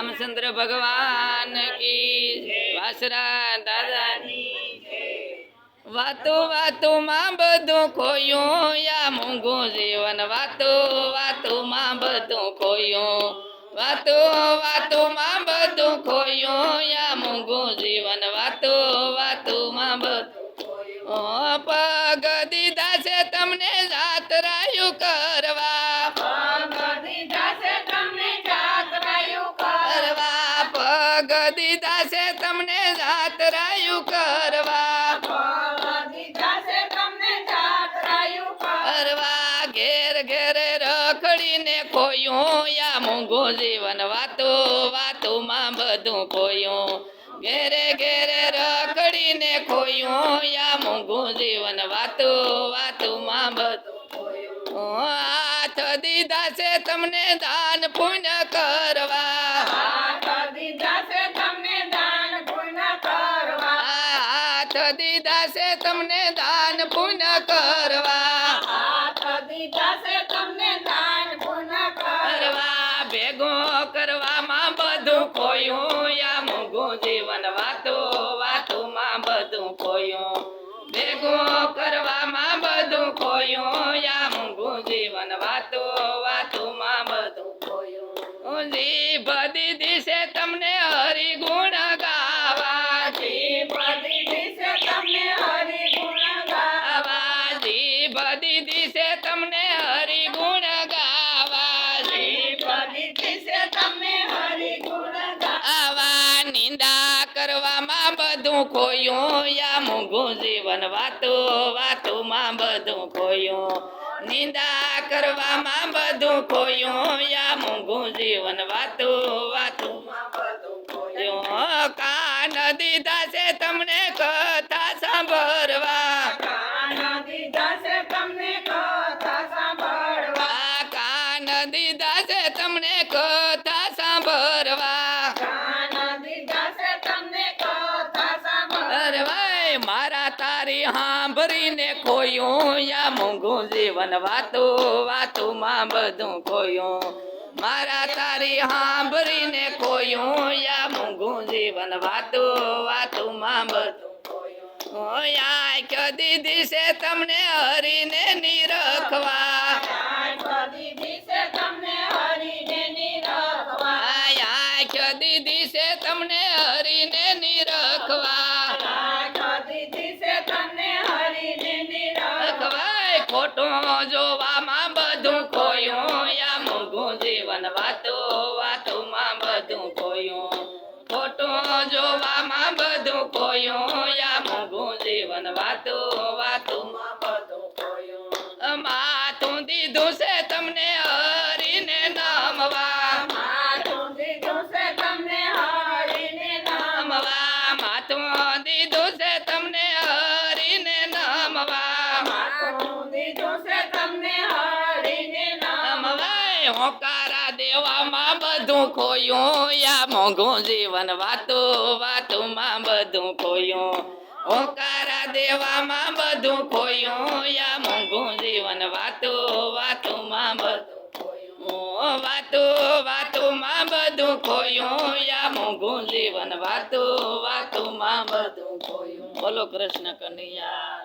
રામચંદ્ર ભગવાન કી વાસરા દાદાની વાતો વાતો માં બધું ખોયું. યા મૂંગું જીવન વાતો વાતો માં બધું ખોયું. વાતો વાતો માં બધું ખોયું. યા મૂંગું જીવન વાતો વાતો માં બધું ઓ દીધા છે તમને જાતરાયું કરવા. કરવા ઘેર ઘેર રખડીને ખોયું યા મૂંગું જીવન વાતો, વાતોમાં બધું ખોયું. ઘેરે ઘેરે રખડીને ખોયું યા મૂંગું જીવન વાતો, વાતોમાં બધું ખોયું. હાથ દીધા છે તમને દાન પુણ્ય કરવા હાથ દીધા છે તમને દાન પુણ્ય કરવા. કરવા. ભેગો કરવામાં બધું ખોયું. યા મૂંગું જીવન વાતો વાતોમાં બધું ખોયું. ભેગો કરવામાં બધું ખોયું. યા મૂંગું જીવન વાતો વાતોમાં બધું ખોયું. જીભ દીધી બધું ખોયું યા મૂંગું જીવન વાતો વાતોમાં બધું ખોયું. નિંદા કરવામાં બધું ખોયું યા મૂંગું જીવન વાતો વાતોમાં બધું ખોયું. કાન દીધા છે તમને કથા સાંભળવા. કાન દીધા છે તમને કથા અરે ભાઈ મારા તારી સાંભળીને ખોયું યા મૂંગું જીવન વાતો વાતોમાં બધું ખોયું મારા તારી સાંભળીને ખોયું યા મૂંગું જીવન વાતો વાતોમાં બધું ખોયું ઓયા કે દીધી છે તમને હરીને નિરખવા આયા કે દીધી છે તમને ખોટું જોવામાં બધું ખોયું. યા મૂંગું જીવન વાતો વાતોમાં બધું ખોયું. ખોટું જોવામાં બધું ખોયું. યા મૂંગું જીવન વાતો હોકારા દેવામાં બધું ખોયું. યા મોઘું જીવન વાતો, વાતોમાં બધું ખોયું. હોકારા દેવામાં બધું ખોયું. યા મોઘું જીવન વાતો, વાતોમાં બધું વાતો, વાતોમાં બધું ખોયું. યા મોઘું જીવન વાતો, વાતોમાં બધું ખોયું. બોલો કૃષ્ણ કનૈયા.